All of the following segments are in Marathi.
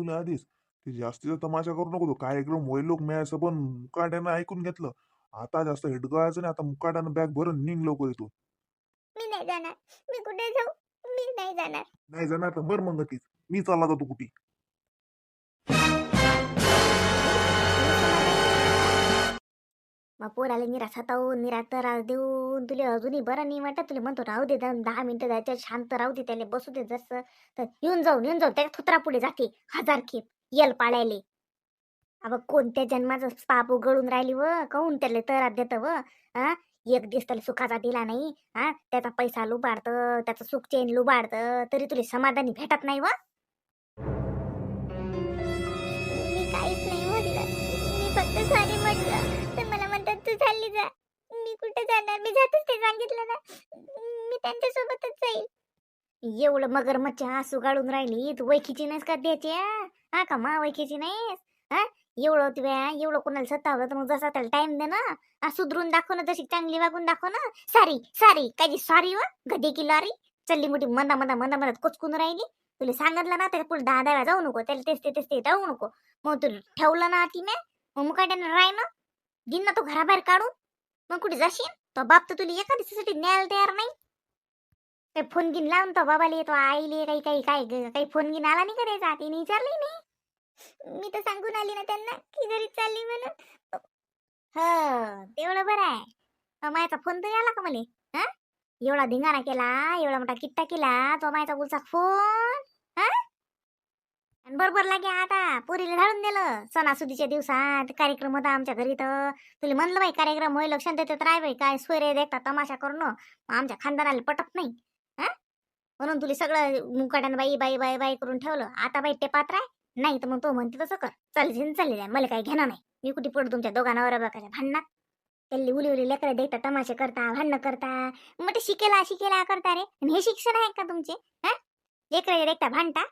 तुला आधीच. ते जास्तीचा तमाशा करू नको तो. कार्यक्रम होईल लोक मिळायचं पण मुकाट्यानं ऐकून घेतलं. आता जास्त हिडकायचं नाही. आता मुकाट्यानं बॅग भरून निघ लवकर इथून. मी नाही जाणार. मी कुठे जाऊ? मी नाही जाणार. नाही जाणार तर बरं मग तीच मी चालला जातो कुठे? मग पोराला निरा सतावून निरा त्रास देऊन तुले अजूनही बरं नाही वाटत. तुला म्हणतो राहू दे दहा मिनिटं जायचं शांत राहू दे त्याला बसू दे जसं. तर येऊन जाऊन येऊन जाऊन त्या थुत्रा पुढे जाते. हजार खेप. येल पाळायले. अबा कोणत्या जन्माचं पाप उघडून राहिली व? काहून त्याला तरात देतं व? हा एक दिवस त्याला सुखाचा दिला नाही. हा त्याचा पैसा लुबाडतं त्याचं सुख चेन लुबाडतं तरी तुला समाधानी भेटत नाही व? मी काहीच नाही म्हटलं. मी फक्त सारी म्हटलं. चालली जा. मी कुठे जाणार? मी जातच ते सांगितलं ना. मी त्यांच्यासोबतच जाईल. एवढं मगरमच्छ आसू काढून राहिली. तू वैखीची नाहीस का द्यायची हा? का मा वैखीची नाहीस? हा? एवढं तुव्या एवढं कोणाला सतावलं तर मग जसा त्याला टाइम दे ना. सुधरून दाखव ना तशी चांगली वागून दाखव ना. सारी सारी कायची सॉरी वा गदी की लॉरी. चल्ली मोठी मंदा मंदा मंदा मंदात कोचकून राहिली. तुला सांगितलं ना त्याला पुढे दहा दहा जाऊ नको त्याला तेच ते तेच ते जाऊ नको. मग तू ठेवलं ना ती मग मुकाट्यानं राही ना. घेईन ना तो घराबाहेर काढून मग कुठे जाशील? तो बाप तर तुला एका दिवसासाठी न्यायला तयार नाही. काही फोन गिन लावून तो बाबाले येतो आईले काही काही काय काही फोन गिन आला नाही करायचा तिने विचारलंय नाही. मी तर सांगून आली ना त्यांना की घरी चालली म्हणून. ह तेवढं बरं आहे. मायाचा फोन तर आला का मला? हा? एवढा धिंगाणा केला एवढा मोठा किट्टा केला तो मायाचा गुलचा फोन हा? आणि बरोबर लागे आता पोरीला ढाळून दिलं. सणासुदीच्या दिवसात कार्यक्रम होता आमच्या घरी तर. तुला म्हणलं बाई कार्यक्रम होईल लक्षात देतात आहे बाई काय सोयरे देखता तमाशा करून आमच्या खानदानाला पटत नाही. हा? म्हणून तुला सगळं मुकाट्यानं बाई बाई बाई बाई करून ठेवलं. आता बाई ते पात्र आहे. नाही तर मग तो म्हणते तसं कर. चालले चालले जाय मला काही घेणं नाही. मी कुठे पडू तुमच्या दोघांना बघायच्या भांडणात? त्यांनी उली उली लेकरं देखता तमाशे करता भांडणं करता. मग ते शिकेला शिकेला करता रे. आणि हे शिक्षण आहे का तुमचे? हा? लेकरं देखता भांडता?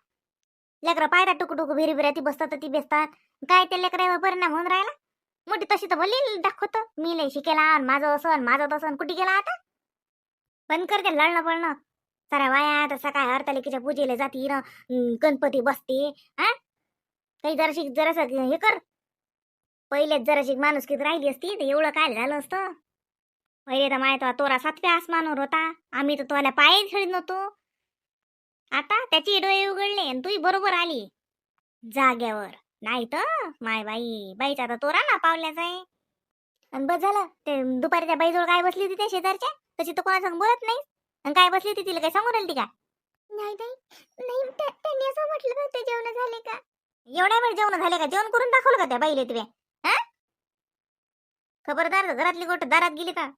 लेकरं पायता टुकू टुकू भिरी भिरा ती बसतात ती बेसतात. काय त्या लेकरावर परिणाम होऊन राहिला? मोठी तशी तर बोलली दाखवत. मी लय शिकेला माझं असं माझं तसं कुठे गेला आता? बंद कर ते लढणं पडणं सारा वाया तसा सकाळी हरतालिकेच्या पूजेला जाती न गणपती बसते हा काही जराशी जरासं हे कर. पहिलेच जराशी माणूस किती राहिली असती तर एवढं काय झालं असतं? पहिले तर माहीत तोरा सातव्या आसमानवर होता. आम्ही तर तोला पाय खेळत नव्हतो. आता त्याची डोळे उघडले आणि तूही बरोबर आली. जाग्यावर. नाही तर? माय बाई बाईचा आता तोरा ना पावल्याचा आहे. आणि बस झालं. ते दुपारी त्या बाईजवळ काय बसली होती त्या शेजारच्या? तशी तर कोणा संग बोलत नाही आणि काय बसली होती तिला काय सांगून राहिली का? नाही नाही नाही त्या- त्यांनी असं म्हटलं का ते जेवण झाले का? एवढ्या वेळ जेवण झाले का? जेवण करून दाखवलं का त्या बाईले तुझ्या हा? खबरदार घरातली गोष्ट दारात गेली का?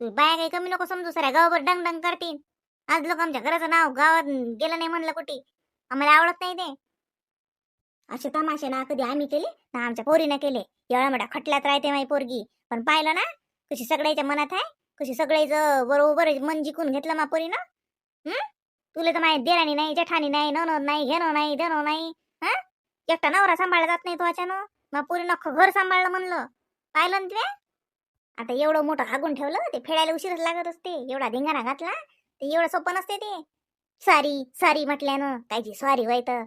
तू बाया काही कमी नको समजू साऱ्या गावावर डंग डंग करतील आज लोक आमच्या घराचं नाव गावात गेलं नाही म्हणलं कुठे. आम्हाला आवडत नाही ते. असे तमाशे ना कधी आम्ही केले ना आमच्या पोरीनं केले. एवढा मोठ्या खटल्यात राहते माई पोरगी. पण पाहिलं ना कशी सगळ्याच्या मनात आहे कशी सगळ्याच बरोबर मन जिकून घेतलं मा पोरीनं. हम्म तुला तर माहिती देराणी नाही जठाणी नाही ननद नाही घेणं नाही देणं नाही. हा? एकटा नवरा सांभाळला जात नाही तो अचानक. मग पोरीनं अख्खं घर सांभाळलं म्हणलं. पाहिलं ना तुला आता एवढं मोठं हागून ठेवलं ते फेडायला उशीरच लागत असते. एवढा धिंगाणा घातला. ते एवढं सोपं नसते ते. सॉरी सॉरी म्हटल्यानं कायची सॉरी होय तर.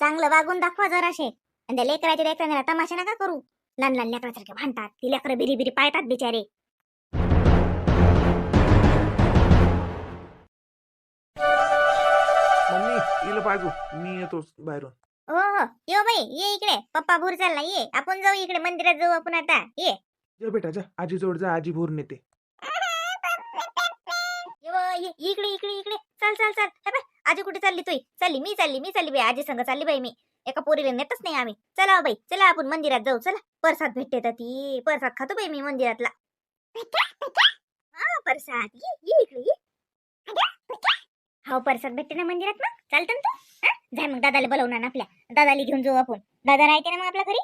चांगलं वागून दाखवा जराशे. आणि त्या लेकराच्या लेकरांना तमाशा नका करू. लहान लहान लेकरासारखे भांडतात. ती लेकरं बिरी बिरी पाळतात बिचारे. मम्मी इला पाहिजे मी येतो बाहेरून. हो हो. यो बाई ये इकडे. पप्पा भूर चालला. ये. आपण जाऊ इकडे मंदिरात जाऊ आपण आता. ये. जा बेटा जा. आजी जवळ जा. आजी भोरून येते ये इकडे इकडे इकडे. चल चल चल. हे बाय आजी कुठे चालली तुई? चालली मी चालली मी चालली बाई. आजी संग चालली बाई मी. एका पोरीला नेतच नाही आम्ही. चला बाई चला आपण मंदिरात जाऊ. चला. परसाद भेटते तर ती. परसाद खातो बाई मी मंदिरातला. हा परसाद. ये ये इकडे ये. हो परसाद भेटते ना मंदिरात मग? चालतं ना तू? हा? जाय मग दादाला बोलवणार ना आपल्या. दादाला घेऊन जाऊ आपण. दादा राहते ना मग आपल्या घरी?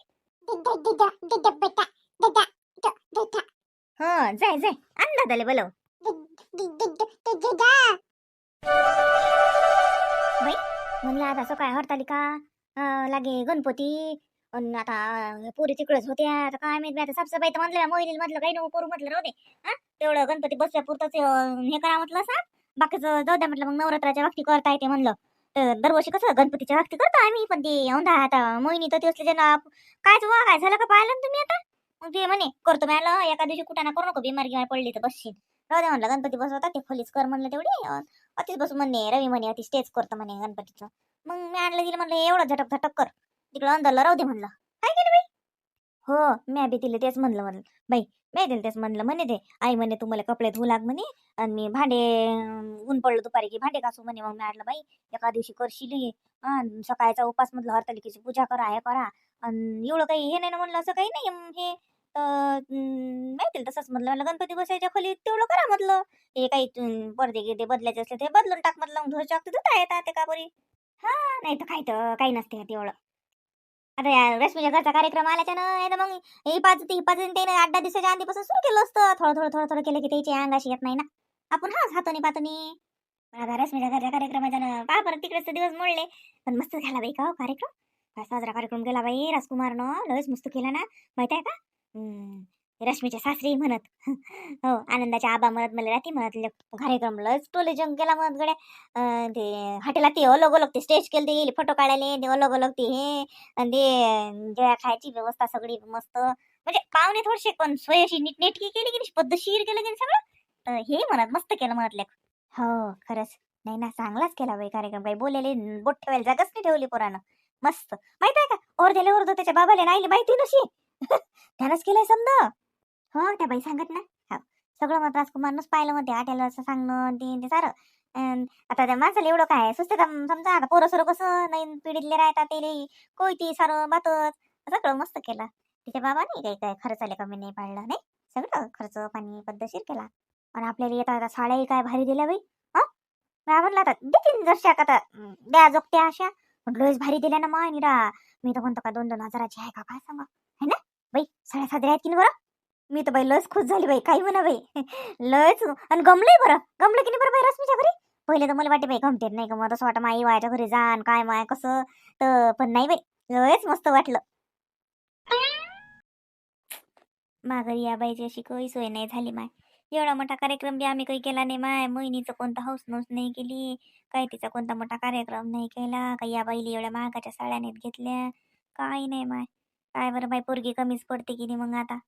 हा जाय जाय. आण दादाला बोलव. म्हणलं आता सकाळी हरतालिका अं, लागे गणपती अन आता पोरी तिकडेच होत्या आता काय माहिती आता साफसफाई तर म्हणलं मोहिनी म्हटलं काही नको करू म्हटलं राहते हा तेवढं गणपती बसल्या पुरतच हे करा म्हटलं असं बाकीचं जाऊ द्या म्हटलं मग नवरात्राच्या बाबतीत करता येते म्हणलं तर दरवर्षी कसं गणपतीच्या वक्ती करतो आम्ही पण ते औंधा आता मोहिनी तर ते असले ना कायच वा काय झालं का पाहिलं ना तुम्ही आता मग ते म्हणे करतो मी एका दिवशी कुठं ना करू नको बिमार गिमार पडली तर बसशील राहू दे म्हणलं गणपती बसवता ते खोलीच कर म्हणलं तेवढी. अतिच बसू म्हणे रवी म्हणे अति स्टेज करतो म्हणे गणपतीचं. मग मी आणलं दिलं म्हणलं एवढं झटक झटक कर. तिकडं अंदरला राहू दे म्हणलं. काय केलं बाई? हो मी बी तिला तेच म्हणलं म्हणलं. बाई मी तिला तेच म्हणलं म्हणे ते. आई म्हणे तू मला कपडे धुऊ लाग म्हणे. आणि मी भांडे ऊन पडलं दुपारी की भांडे घासू म्हणे. मग मी आणलं बाई एका दिवशी करशील सकाळचा उपास म्हटलं हरतालिकेची पूजा करा हे करा. आणि एवढं काही हे नाही ना म्हणलं असं काही नाही हे. तर माहिती तसंच म्हटलं मला गणपती बसायच्या खोलीत तेवढं करा म्हटलं. हे काही पडदे गिरदे बदलायचे असले ते बदलून टाक म्हटलं मग धुवायच्या धुता येतात ते का बरी? हा नाही तर काही तर काही नसते तेवढं आता या रश्मीच्या घरचा कार्यक्रम आल्याच्या ना तर मग ही पाच ती पाच त्याने आठ दहा दिवसाच्या आधीपासून सुरू केलं असतं. थोडं थोडं थोडं थोडं केलं की त्याची अंगाशी येत नाही ना. आपण हाच हातोनी पातोनी. पण आता रश्मीच्या घरच्या कार्यक्रमाच्या ना पहा परत तिकडेच दिवस मोडले. पण मस्त झाला बाई का हो कार्यक्रम. साजरा कार्यक्रम केला बाई राजकुमारनं. लयच मस्त केला ना. माहीत आहे का? हम्म, रश्मीच्या सासरी म्हणत. हो आनंदाच्या आबा म्हणत मला राती म्हणत कार्यक्रम लच टोले जंग केला म्हणत गड्या. ते हॉटेलात ते अलग अलग ते स्टेज केले ते फोटो काढायले ते अलग अलग ते हे आणि ते खायची व्यवस्था सगळी मस्त. म्हणजे पाहुणे थोडेसे पण सोय अशी नीटनेटकी केली की पद्धतशीर केलं की सगळं? तर हे म्हणत मस्त केलं म्हणत लेख हो खरंच. नाही ना चांगलाच केला बाई कार्यक्रम. बाई बोलायले बोट ठेवायला जागाच नाही ठेवली पोरानं. मस्त. माहीत आहे का? ओरद्याला ओरदो त्याच्या बाबाला नाही माहिती नशी. त्यानंच केलंय समजा. हो त्या बाई सांगत ना. सगळं मग राजकुमारनंच पाहिलं मग ते आट्याला असं सांगणं ते ते सारं. अन आता त्या माणसाला एवढं काय सुस्त का समजा आता पोरं सोरं कसं नवीन पिढीतले राहतात ते लई कोयती सारं बातच. सगळं मस्त केलं. तिच्या बाबा नाही काही काय खर्च आले कमी नाही पाडलं नाही? सगळं खर्च पाणी पद्धतशीर केला. आणि आपल्याला येता आता साड्याही काय भारी दिल्या बाई हा? म्हणलं आता देतीन जशा का आता द्या जोगत्या अशा. पण लयच भारी दिल्या ना माय निरा मी तर म्हणतो का दोन दोन हजाराची आहे का काय सांगा? बाई साड्या साजऱ्या आहेत की नाही बरं? मी तर बाई लस खुश झाली बाई काही म्हणा बाई. लयच आणि गमलंय बरं. गमलं की नाही बरं बाई रश्मीच्या घरी? पहिले तर मला वाटे बाई गमते नाही का मग असं वाटतं माई वायच्या घरी जाण काय माय कसं? तर पण नाही बाई लयच मस्त वाटलं. माघारी या बाईची अशी काही सोय नाही झाली माय. एवढा मोठा कार्यक्रम बी आम्ही काही केला नाही माय. मोहिनीचं कोणता हौस नौस नाही केली काही तिचा कोणता मोठा कार्यक्रम नाही केला काही या बाईला एवढ्या महागाच्या साड्या नाहीत घेतल्या काही नाही माय. काय बरं बाई पोरगी कमीच पडते की नाही मग आता?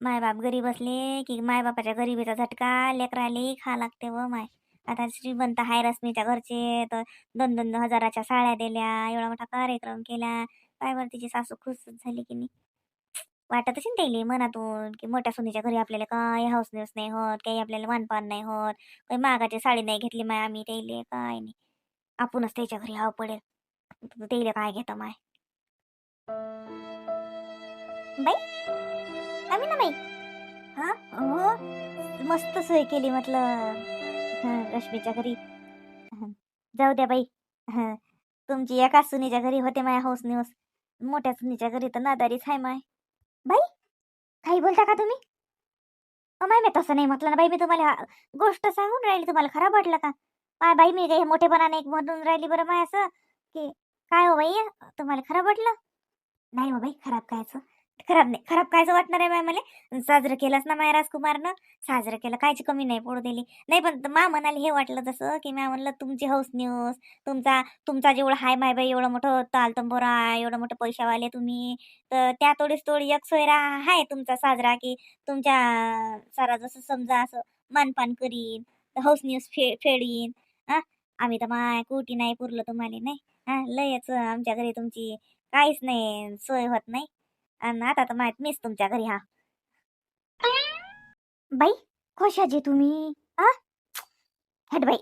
मायबाप गरीब असले की मायबापाच्या गरिबीचा झटका लेकराले खा लागते व माय. आता श्रीमंत हाय रश्मीच्या घरचे तर दोन दोन हजाराच्या साड्या दिल्या एवढा मोठा कार्यक्रम केला. काय बरं तिची सासू खुश झाली की नाही? वाटत असेल त्याला मनातून की मोठ्या सुनीच्या घरी आपल्याला काय हाऊस न्यूस नाही होत काही आपल्याला मानपान नाही होत. काही मागाची साडी नाही घेतली माय आम्ही त्याले काय नाही. आपणच त्याच्या घरी हाव पडेल. त्याला काय घेतं माय? बाई आम्ही ना बाई. हा? हो मस्त सोय केली म्हटलं. रश्मीच्या घरी. जाऊ द्या बाई. तुमची एका सुनीच्या घरी होते माया हौस निवस मोठ्या सुनीच्या घरी तर नादारीच आहे माय. बाई काही बोलता का तुम्ही? माय मी तसं नाही म्हटलं ना बाई. मी तुम्हाला हा- गोष्ट सांगून राहिली. तुम्हाला खराब वाटलं का? पाय बाई मी काही मोठेपणाने एक म्हणून राहिली बरं माय असं. की काय हो बाई तुम्हाला खराब वाटलं? नाही हो बाई खराब कायचं? खराब नाही खराब कायचं वाटणार आहे बाय मला? साजरं केलंच ना माय राजकुमारनं? साजरं केलं कायची कमी नाही पडू दिली. नाही पण मा म्हणाले हे वाटलं जसं की मी म्हणलं तुमची हौस न्यूज तुमचा तुमचा जेवढं हाय माय बाई एवढं मोठं तालतंबोरा एवढं मोठं पैशावाले तुम्ही तर त्या तोडीस तोडी एक सोयरा आहे तुमचा साजरा की तुमच्या सारा जसं समजा असं मानपान करीन तर हौस न्यूज फे फेडीन. आम्ही तर माय कुठी नाही पुरलं तुम्हाला नाही? हा लयच आमच्या घरी तुमची काहीच नाही सोय होत नाही. आणि आता तर माहीत मीच तुमच्या घरी हा. बाई कशाचे तुम्ही. आ हट बाई.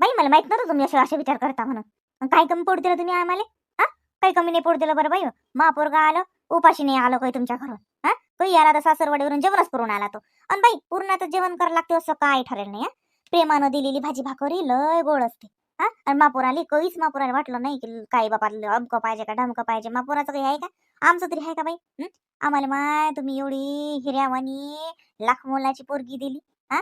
बाई मला माहीत नव्हतं तुम्ही असे असे विचार करता म्हणून. काय कमी पोट दिलं तुम्ही आम्हाला? हा काही कमी नाही पोट दिलं बरं बाई हो. महापोरगा आलं उपाशी नाही आलो काही तुमच्या घरून. हा काही आला तर सासरवाडीवरून जेवणच करून आला तो. आणि बाई पूर्णाचं जेवण करायला लागते असं काय ठरेल नाही हा प्रेमानं दिलेली भाजी भाकरी लय गोड असते. हा? आणि मापूर आली काहीच मापुराला वाटलं नाही की काही बापा अमकं पाहिजे का ढमकं पाहिजे. मापुराचं काही आहे का? आमचं तरी आहे का बाई? आम्हाला माय तुम्ही एवढी हिऱ्यावानी लाख मोलाची पोरगी दिली. हा?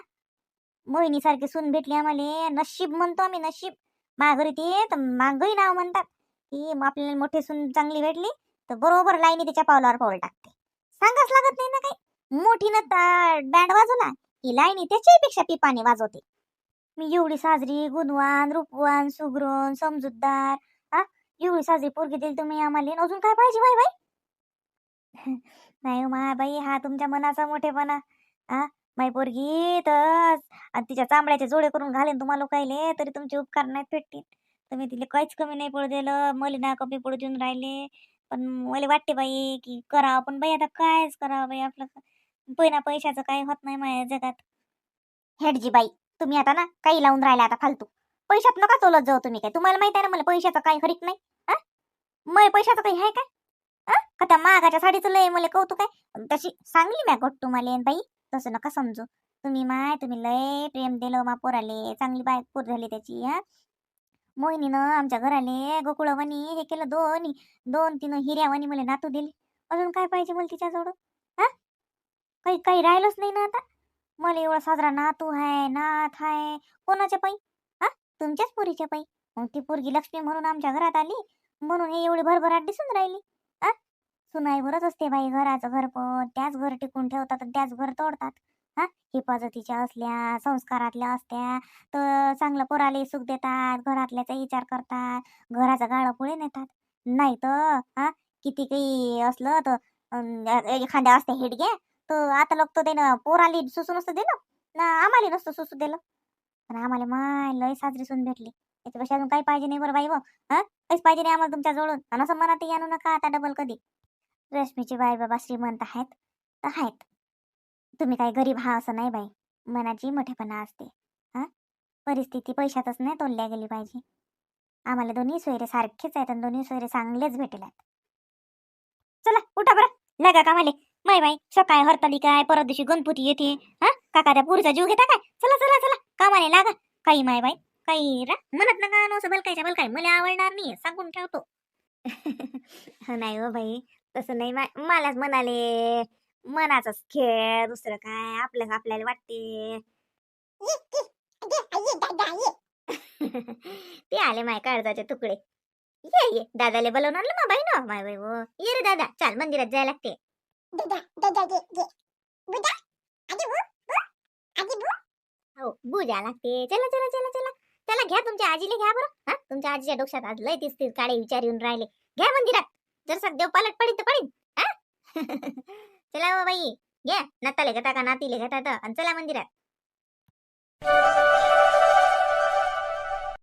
मोहिनीसारखी सून भेटली आम्हाला. नशीब म्हणतो आम्ही नशीब. माझ्या ते तर मागही नाव म्हणतात की आपल्याला मोठी सून चांगली भेटली तर बरोबर लाईनी त्याच्या पावलावर पाऊल टाकते. सांगाच लागत नाही ना काही? मोठी न बँड वाजवला की लाईनी त्याच्यापेक्षा पिपाने वाजवते. मी एवढी साजरी गुणवान रूपवान सुगरण समजूतदार हा? एवढी साजरी पोरगी दिली तुम्ही आम्हाला. अजून काय पाहिजे बाई बाई? नाही हो, मा बाई हा तुमच्या मनाचा मोठेपणा. हा? माई पोरगी तर तिच्या चांबड्याचे जोडे करून घालेन तुम्हाला काहीले तरी तुमचे उपकार नाही भेटतील. तुम्ही तिला काहीच कमी नाही पडू दिलं. मलिना कमी पडू देऊन राहिले. पण मला वाटते बाई की करावं. पण बाई आता कायच करावं बाई आपलं. पहिला पैशाचं काही होत नाही माझ्या जगात. हेडजी बाई. तुम्ही आता ना काही लावून राहिला आता फालतू. पैशात नका चोलत जाऊ तुम्ही काय. तुम्हाला माहिती आहे ना मला पैशाचं काही हरिक नाही? हा मग पैशाचं काही आहे काय? हा का त्या मागाच्या साडीचं लय मला कौतुक आहे? तशी सांगली म्या गोट तुम्हाला बाई. तसं नका समजू. तुम्ही माय तुम्ही लय प्रेम दिलं मा पोराले. चांगली बाय पोर झाली त्याची हा मोहिनीनं आमच्या घराले गोकुळवणी हे केलं दोन्ही. दोन तीन हिऱ्यावानी मला नातू दिली. अजून काय पाहिजे मला तिच्याजवळ हा काही काही राहिलंच नाही ना आता? मला एवढा साजरा नातू आहे नाथ आहे. कोणाच्या पायी? हा तुमच्याच पोरीच्या पायी? मग ती पोरगी लक्ष्मी म्हणून आमच्या घरात आली. म्हणून हे एवढी भरभराट दिसून राहिली. हा सुनाईवरच असते बाई घराचं घर पण. त्याच घर टिकून ठेवतात त्याच घर तोडतात. हा हिफाजतीच्या असल्या संस्कारातल्या असत्या. तर चांगलं पोराले सुख देतात घरातल्याचा विचार करतात घराचं गाळं पुढे नेतात. नाही तर हा किती काही असलं तर अं, एखाद्या असते हिडगे तर आता लोक तो देणं पोर पोराली सुसू नसतं दिलं ना आम्हाला नसतं सुसू दिलं पण आम्हाला माय लय साजरी सून भेटली. त्याच्यापेक्षा अजून काही पाहिजे नाही बरं बाई हो, हा काहीच पाहिजे नाही आम्हाला तुमच्या जवळून. असं मनात आणू नका आता डबल कधी. रश्मीची बाई बाबा श्रीमंत आहेत तर आहेत. तुम्ही काही गरीब हा असं नाही बाई. मनाची मोठेपणा असते हा? परिस्थिती पैशातच नाही तोडल्या गेली पाहिजे. आम्हाला दोन्ही सोयरे सारखेच आहेत आणि दोन्ही सोयरे चांगलेच भेटेल आहेत चला उठा बरं. लगा कामाले. बाय बाय सकाळी हरताली काय परत दिवशी गणपती येते. हा? काका त्या पुरीचा जीव घेता काय? चला चला चला कामाने लागा. काही माय बाई काही रा म्हणत का नसं बलकायच्या बलकाय मला आवडणार नाही सांगून ठेवतो. नाही हो बाई तसं नाही. मलाच म्हणाले मनाचाच खेळ दुसरं काय आपल्याच आपल्याला वाटते. ते आले माय काळजाचे तुकडे. ये ये दादाले बोलवून आणलं मा बाई ना माय बाई ये रे दादा चाल मंदिरात जायला लागते. हो पूजा लागते चला चला चला चला. चला घ्या तुमच्या आजीले घ्या बरं. हा तुमच्या आजीच्या डोक्यात आज लय तीस तीस काळे विचार येऊन राहिले. घ्या मंदिरात. जर सक देव पालट पडीन तर पडीन. हा? चला हो बाई. घ्या. नाताले घेता का नातीले घटा तर आणि चला मंदिरात.